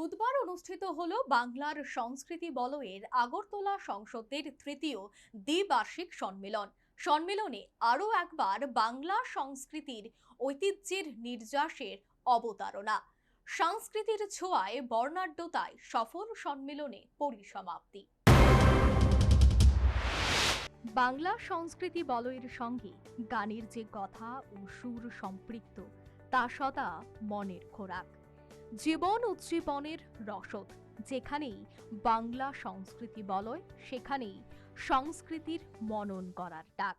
বুধবার অনুষ্ঠিত হলো বাংলার সংস্কৃতি বলয়ের আগরতলা সংসদের তৃতীয় দ্বিবার্ষিক সম্মেলন। সম্মেলনে আরও একবার বাংলা সংস্কৃতির ঐতিহ্যের নির্যাসের অবতারণা। সংস্কৃতির ছোঁয়ায় বর্ণাঢ্যতায় সফল সম্মেলনে পরিসমাপ্তি। বাংলা সংস্কৃতি বলয়ের সঙ্গে গানের যে কথা ও সুর সম্পৃক্ত, তা সদা মনের খোরাক। জীবন উজ্জীবনের রসদ। যেখানেই বাংলা সংস্কৃতি বলয়, সেখানেই সংস্কৃতির মনন করার ডাক।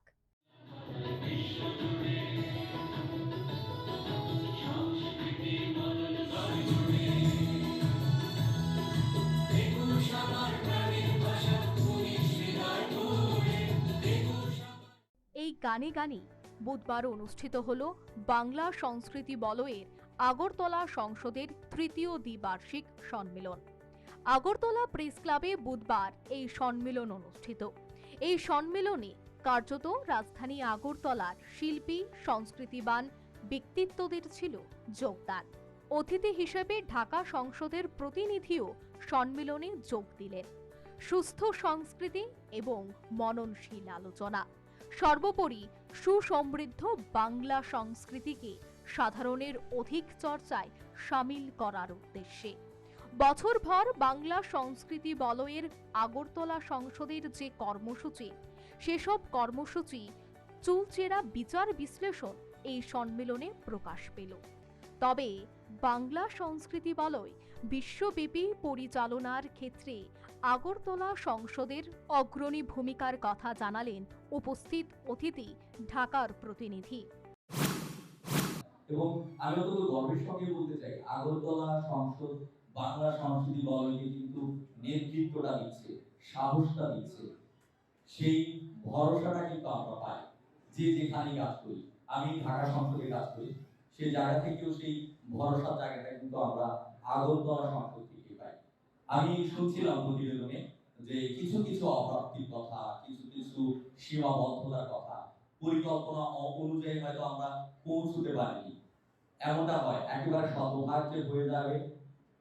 এই গানে গানে বুধবার অনুষ্ঠিত হল বাংলা সংস্কৃতি বলয়ের আগরতলা সংসদের তৃতীয় দ্বিবার্ষিক সম্মেলন। আগরতলা প্রেস ক্লাবে বুধবার এই সম্মেলন অনুষ্ঠিত। এই সম্মেলনে কার্যত রাজধানী আগরতলার শিল্পী, সংস্কৃতিবান ব্যক্তিত্বদের ছিল যোগদান। অতিথি হিসেবে ঢাকা সংসদের প্রতিনিধিও সম্মেলনে যোগ দিলেন। সুস্থ সংস্কৃতি এবং মননশীল আলোচনা। সর্বোপরি সুসমৃদ্ধ বাংলা সংস্কৃতিকে সাধারণের অধিক চর্চায় সামিল করার উদ্দেশ্যে। বছরভর বাংলা সংস্কৃতি বলয়ের আগরতলা সংসদের যে কর্মসূচি, সেসব কর্মসূচি চুলচেরা বিচার বিশ্লেষণ এই সম্মেলনে প্রকাশ পেল। তবে বাংলা সংস্কৃতি বলয় বিশ্বব্যাপী পরিচালনার ক্ষেত্রে আগরতলা সংসদের অগ্রণী ভূমিকার কথা জানালেন উপস্থিত অতিথি ঢাকার প্রতিনিধি। এবং আমি অত্যন্ত গর্বের সঙ্গে বলতে চাই, আগরতলা সংসদ, বাংলা সংস্কৃতি বলয়কে কিন্তু নেতৃত্বটা দিচ্ছে, সাহসটা দিচ্ছে। সেই ভরসাটা কিন্তু আমরা পাই, যে যেখানে কাজ করি। আমি ঢাকা সংসদে কাজ করি সেই জায়গা থেকেও সেই ভরসার জায়গাটা কিন্তু আমরা আগরতলা সংসদ থেকে পাই। আমি শুনছিলাম প্রতিবেদনে যে কিছু কিছু অপ্রাপ্তির কথা, কিছু কিছু সীমাবদ্ধতার কথা, পরিকল্পনা অনুযায়ী হয়তো আমরা পৌঁছতে পারিনি। এমনটা হয়, একেবারে সর্বভাগ্যে হয়ে যাবে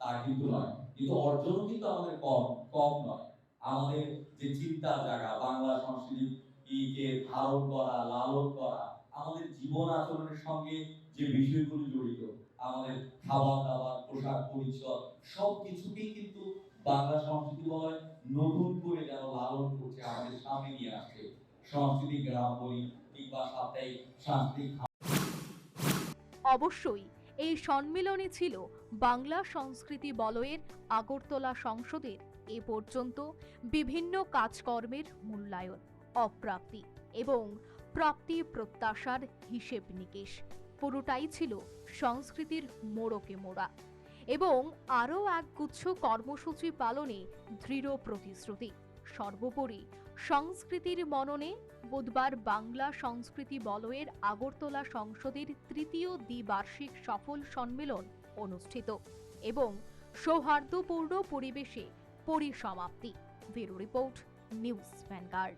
তা কিন্তু নয়। কিন্তু অর্জনও কিন্তু আমাদের কম কম নয়। আমাদের যে চিন্তার জায়গা, বাংলা সংস্কৃতিকে ধারণ করা, লালন করা, আমাদের জীবন আচরণের সঙ্গে যে বিষয়গুলো জড়িত, আমাদের খাবার দাবার, পোশাক পরিচ্ছদ সব কিছুকেই কিন্তু বাংলা সংস্কৃতি বলয় নতুন করে যেন লালন করছে, আমাদের সামনে নিয়ে আসছে। সংস্কৃতি, গ্রাম বলি কিংবা সাপ্তাহিক, সাংস্কৃতিক অবশ্যই, এই সম্মেলনে ছিল বাংলা সংস্কৃতি বলয়ের আগরতলা সংসদের এ পর্যন্ত বিভিন্ন কাজকর্মের মূল্যায়ন, অপ্রাপ্তি এবং প্রাপ্তি প্রত্যাশার হিসেব নিকেশ। পুরোটাই ছিল সংস্কৃতির মোড়কে মোড়া এবং আরও একগুচ্ছ কর্মসূচি পালনে দৃঢ় প্রতিশ্রুতি। সর্বোপরি সংস্কৃতির মননে বুধবার বাংলা সংস্কৃতি বলয়ের আগরতলা সংসদের তৃতীয় দ্বিবার্ষিক সফল সম্মেলন অনুষ্ঠিত এবং সৌহার্দ্যপূর্ণ পরিবেশে পরিসমাপ্তি। Bureau report, news Vanguard.